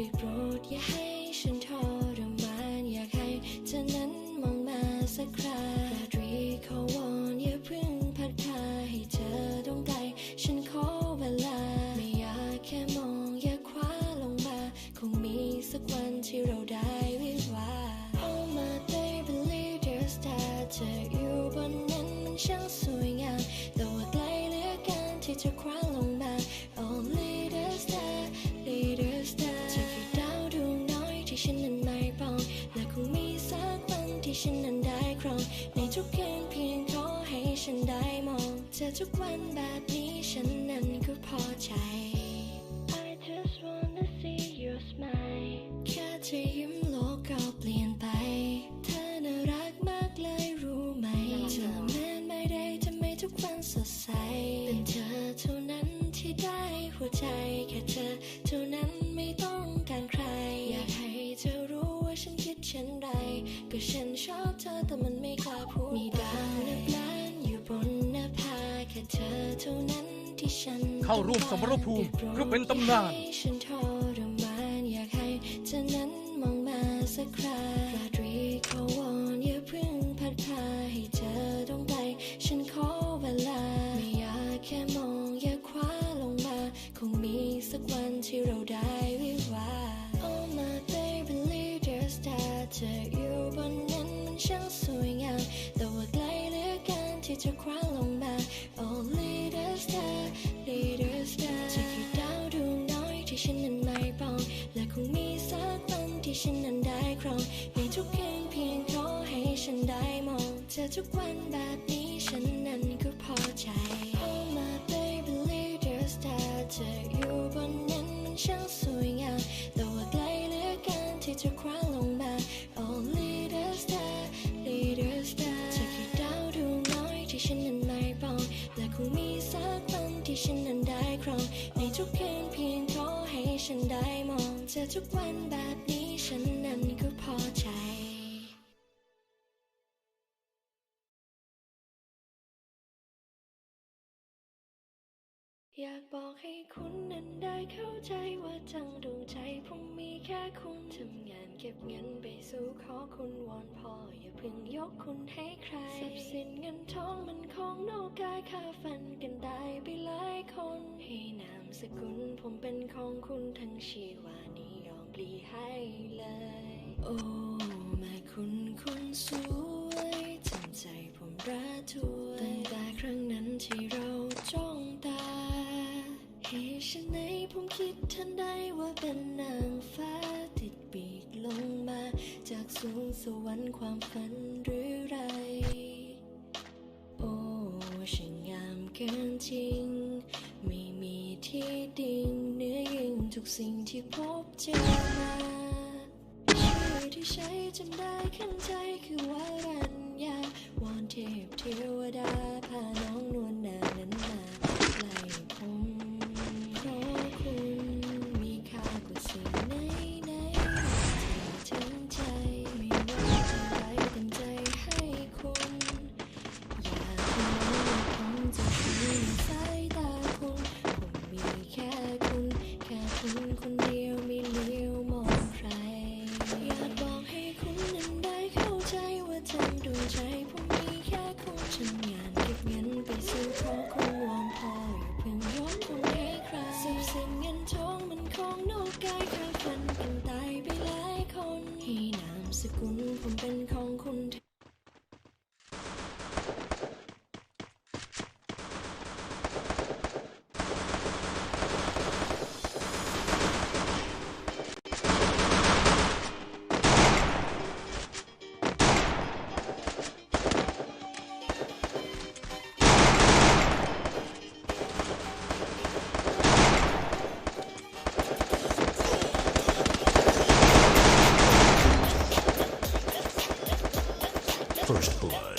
ได้โปรดอย่าให้ฉันทรมานอยากให้เธอนั้นมองมาสักคราราตรีขอวอนอย่าเพิ่งพัดพาให้เธอต้องไกลฉันขอเวลา ไม่อยากแค่มองอย่าคว้าลงมา คงมีสักวันที่เราได้วิวา Oh my baby leader star เธออยู่บนนั้นมันช่างสวยงามแต่ว่าไกลเหลือเกันที่จะคว้าลง ครอง ในทุกคืนเพียงขอให้ฉันได้มอง เธอทุกวันแบบนี้ฉันนั้นก็พอใจ I just wanna see your smile แค่เธอยิ้มโลกก็เปลี่ยนไป เธอน่ารักมากเลยรู้ไหม เธอแม้นไม่ได้ทำให้ทุกวันสดใส เป็นเธอเท่านั้นที่ได้หัวใจ ก็ฉันชอบเธอแต่มันไม่กล้าพูดมีดาวนับล้านอยู่บนหน้าผาแค่เธอเท่านั้นที่ฉันเข้าร่วมสมรภูมิเพื่อเป็นตำนานให้ฉันทรมานอยากให้เธอนั้นมองมาสักคราราตรีขอวอนอย่าเพิ่งพัดพาให้เธอต้องไกลฉันขอเวลาไม่อยากแค่มองอย่าคว้าลงมา คงมีสักวันที่เราได้วิวา Oh my baby เธออยู่บนนั้นมันช่างสวยงามแต่ว่าไกลเหลือเกันที่จะคว้าลงมา Oh leader star leader star เธอคือดาวดวงน้อยที่ฉันนั้นไม่ปอง และคงมีสักวันที่ฉันนั้นได้ครองในทุกคืนเพียงขอให้ฉันได้มอง เธอทุกวันแบบนี้ฉันนั้นก็พอใจ ในทุกคืนเพียงขอให้ฉันได้มองเธอทุกวันแบบนี้ฉันนั้นก็พอใจอยากบอกให้คุณนั้นได้เข้าใจว่าทั้งดวงใจผมมีแค่คุณทำงาน เก็บเงินไปสู่ขอคุณวอนพ่ออย่าเพิ่งยกคุณให้ใครทรัพย์สินเงินทองมันของนอกกายค่าฟันกันได้ไปหลายคน ให้นามสกุลผมเป็นของคุณทั้งชีวานี้ยอมปลีให้เลย โอ้แม่คุณคุณสวยทำใจผมระทวยตั้งแต่ครั้งนั้นที่เราจ้องตาเหตุฉันไหนผมคิดทันได้ว่าเป็นนางฟ้าติ ปีกลงมา จากสูงสวรรค์ความฝันหรือไร โอ้ช่างงามเกินจริง ไม่มีที่ดิ่งเนื้อยิ่งทุกสิ่งที่พบเจอมาชื่อที่ใช้จำได้ขึ้นใจคือวารัญญาวอนเทพเทวดา first blood.